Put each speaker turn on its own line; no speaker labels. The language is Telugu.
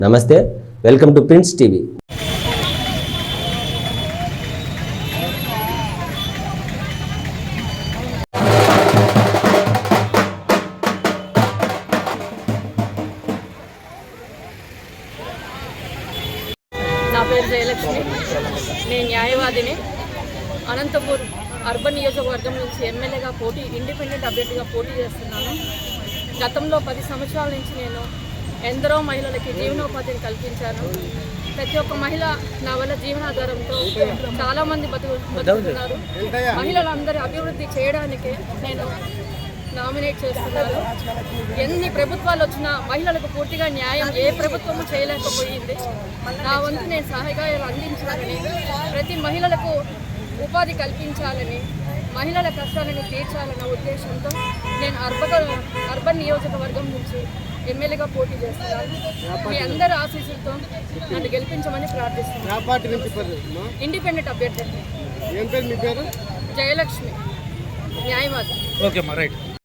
నమస్తే వెల్కమ్ టు ప్రిన్స్ టీవీ.
నా పేరు జయలక్ష్మి. నేను న్యాయవాదిని. అనంతపూర్ అర్బన్ నియోజకవర్గం నుంచి ఎమ్మెల్యేగా పోటీ ఇండిపెండెంట్ అభ్యర్థిగా పోటీ చేస్తున్నాను. గతంలో పది సంవత్సరాల నుంచి నేను ఎందరో మహిళలకి జీవనోపాధిని కల్పించాను ప్రతి ఒక్క మహిళ నా వల్ల జీవనాధారంతో చాలామంది బతుకు బతుకుతున్నారు. మహిళలందరి అభివృద్ధి చేయడానికే నేను నామినేట్ చేస్తున్నారు ఎన్ని ప్రభుత్వాలు వచ్చినా మహిళలకు పూర్తిగా న్యాయం ఏ ప్రభుత్వము చేయలేకపోయింది. నా వంతు నేను సహాయకాలు అందించాలని ప్రతి మహిళలకు ఉపాధి కల్పించాలని మహిళల కష్టాలను తీర్చాలన్న ఉద్దేశంతో నేను అర్బన్ అర్బన్ నియోజకవర్గం నుంచి ఎమ్మెల్యేగా పోటీ చేస్తున్నాను మీ అందరి ఆశీస్సులతో నన్ను గెలిపించమని ప్రార్థిస్తున్నాను. ఇండిపెండెంట్ అభ్యర్థి.
ఏం పేరు మీ పేరు?
జయలక్ష్మి. న్యాయవాది.
Okay right.